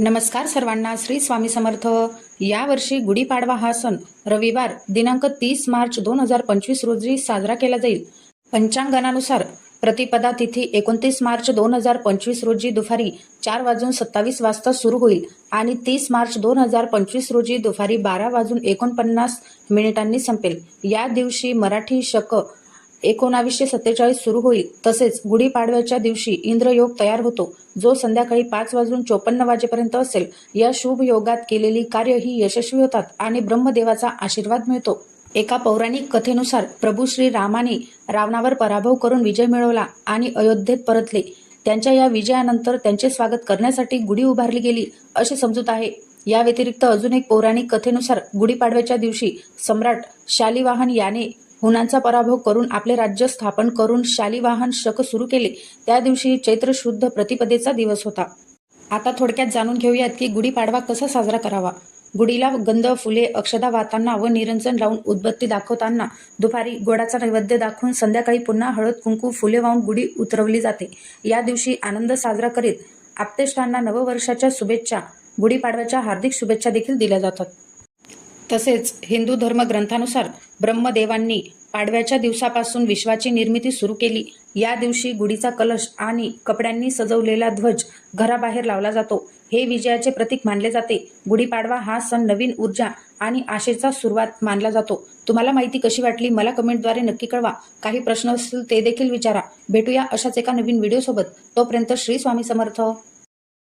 नमस्कार सर्वांना श्री स्वामी समर्थ. यावर्षी गुढीपाडवा हा सण रविवार दिनांक तीस मार्च दोन हजार पंचवीस रोजी साजरा केला जाईल. पंचांगणानुसार प्रतिपदा तिथी एकोणतीस मार्च दोन हजार पंचवीस रोजी दुपारी चार वाजून सत्तावीस वाजता सुरू होईल आणि तीस मार्च दोन हजार पंचवीस रोजी दुपारी बारा वाजून एकोणपन्नास मिनिटांनी संपेल. या दिवशी मराठी शक एकोणावीसशे सत्तेचाळीस सुरू होईल. तसेच गुढीपाडव्याच्या दिवशी इंद्रयोग तयार होतो जो संध्याकाळी पाच वाजून चोपन्न वाजेपर्यंत असेल. या शुभ योगात केलेली कार्य ही यशस्वी होतात आणि ब्रह्मदेवाचा आशीर्वाद मिळतो. एका पौराणिक कथेनुसार प्रभू श्री रामाने रावणावर पराभव करून विजय मिळवला आणि अयोध्येत परतले. त्यांच्या या विजयानंतर त्यांचे स्वागत करण्यासाठी गुढी उभारली गेली अशी समजूत आहे. या व्यतिरिक्त अजून एक पौराणिक कथेनुसार गुढीपाडव्याच्या दिवशी सम्राट शालिवाहन याने हुनांचा पराभव करून आपले राज्य स्थापन करून शालिवाहन शक सुरू केले. त्या दिवशी चैत्र शुद्ध प्रतिपदेचा दिवस होता. आता थोडक्यात जाणून घेऊयात की गुढीपाडवा कसा साजरा करावा. गुढीला गंध फुले अक्षदा वाहताना व निरंजन लावून उदबत्ती दाखवताना दुपारी गोडाचा नैवेद्य दाखवून संध्याकाळी पुन्हा हळद कुंकू फुले वाहून गुढी उतरवली जाते. या दिवशी आनंद साजरा करीत आप्तेष्टांना नववर्षाच्या शुभेच्छा गुढीपाडव्याच्या हार्दिक शुभेच्छा देखील दिल्या जातात. तसेच हिंदू धर्मग्रंथानुसार ब्रह्मदेवांनी पाडव्याच्या दिवसापासून विश्वाची निर्मिती सुरू केली. या दिवशी गुढीचा कलश आणि कपड्यांनी सजवलेला ध्वज घराबाहेर लावला जातो. हे विजयाचे प्रतीक मानले जाते. गुढीपाडवा हा सण नवीन ऊर्जा आणि आशेचा सुरुवात मानला जातो. तुम्हाला माहिती कशी वाटली? मला कमेंटद्वारे नक्की कळवा. काही प्रश्न असतील ते देखील विचारा. भेटूया अशाच एका नवीन व्हिडिओसोबत. तोपर्यंत श्री स्वामी समर्थ.